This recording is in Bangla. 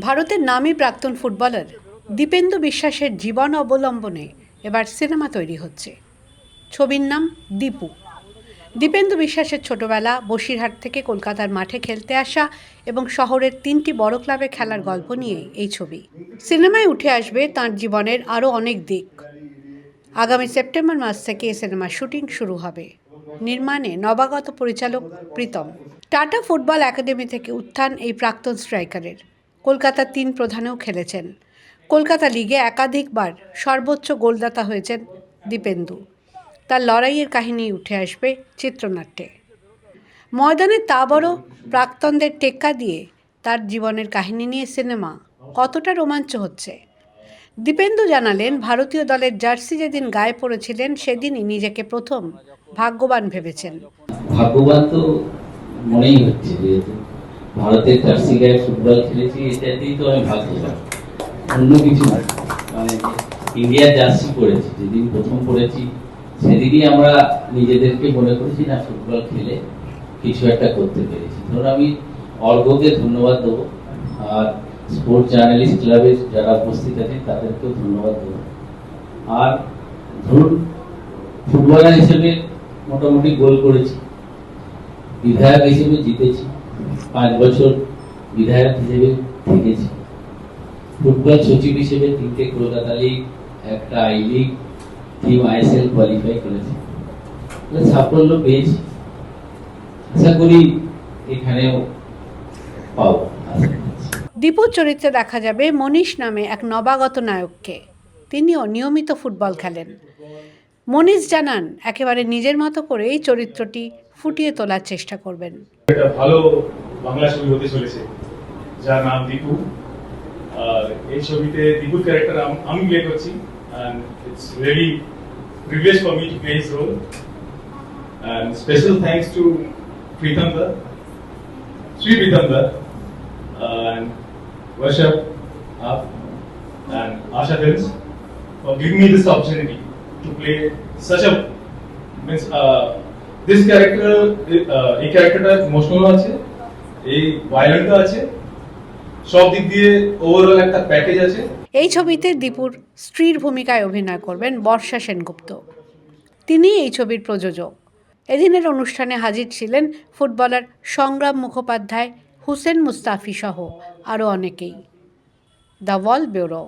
ভারতের নামী প্রাক্তন ফুটবলার দীপেন্দু বিশ্বাসের জীবন অবলম্বনে এবার সিনেমা তৈরি হচ্ছে। ছবির নাম দীপু। দীপেন্দু বিশ্বাসের ছোটবেলা বসিরহাট থেকে কলকাতার মাঠে খেলতে আসা এবং শহরের তিনটি বড় ক্লাবে খেলার গল্প নিয়ে এই ছবি। সিনেমায় উঠে আসবে তাঁর জীবনের আরও অনেক দিক। আগামী সেপ্টেম্বর মাস থেকে এই সিনেমার শুটিং শুরু হবে। নির্মাণে নবাগত পরিচালক প্রীতম। টাটা ফুটবল একাডেমি থেকে উত্থান এই প্রাক্তন স্ট্রাইকারের। কলকাতার তিন প্রধানেও খেলেছেন। কলকাতা লিগে একাধিকবার সর্বোচ্চ গোলদাতা হয়েছেন দীপেন্দু। তার লড়াইয়ের কাহিনী উঠে আসবে চিত্রনাট্যে। ময়দানে তা বড় প্রাক্তনদের টেক্কা দিয়ে তার জীবনের কাহিনী নিয়ে সিনেমা কতটা রোমাঞ্চ হচ্ছে? দীপেন্দু জানালেন, ভারতীয় দলের জার্সি যেদিন গায়ে পড়েছিলেন, সেদিনই নিজেকে প্রথম ভাগ্যবান ভেবেছেন। ভাগ্যবান তো মনেই হচ্ছে, যেহেতু ভারতের জার্সি গায়ে ফুটবল খেলেছি এটাতেই তো আমি ভাগ্যবান। অন্য কিছু মানে ইন্ডিয়ার জার্সি পড়েছি যেদিন প্রথম পড়েছি সেদিনই আমরা নিজেদেরকে মনে করেছি, না, ফুটবল খেলে কিছু একটা করতে পেরেছি। ধরুন আমি অর্ঘকে ধন্যবাদ দেবো, আর স্পোর্টস জার্নালিস্ট ক্লাবের যারা উপস্থিত আছেন, তাদেরকেও ধন্যবাদ দেবো। আর ধরুন, ফুটবলার হিসেবে মোটামুটি গোল করেছি, বিধায়ক হিসেবে জিতেছি। পাঁচ বছর বিধায়ক হিসেবে থেকেছি। ফুটবল সচিব হিসেবে তিনটে কলকাতা লিগ একটা I league team ISL qualify করেছে। সাফল্য পেয়েছি। আশা করি এখানেও পাবো। দীপুর চরিত্রে দেখা যাবে মনীষ নামে এক নবাগত নায়ককে। তিনিও নিয়মিত ফুটবল খেলেন। মনীষ জানান একেবারে নিজের মতো করে এই চরিত্রটি ফুটিয়ে তোলার চেষ্টা করবেন। একটা ভালো বাংলা ছবি হতে চলেছে। যার নাম দীপু। আর এই ছবিতে দীপুর ক্যারেক্টার আমি প্লে করছি very privilege for me to play his role and special thanks to Pritam da Shri Pritam da and up and Asha Films for giving me this opportunity to play such a means uh, this character uh, এই ক্যারেক্টারটা ইমোশনাল আছে। এই আছে। সব দিক দিয়ে ওভারঅল একটা প্যাকেজ আছে। এই ছবিতে দীপুর স্ত্রীর ভূমিকায় অভিনয় করবেন বর্ষা সেনগুপ্ত। তিনি এই ছবির প্রযোজক। এদিনের অনুষ্ঠানে হাজির ছিলেন ফুটবলার সংগ্রাম মুখোপাধ্যায়, হুসেন মুস্তাফি সহ আরও অনেকেই। The wall bureau.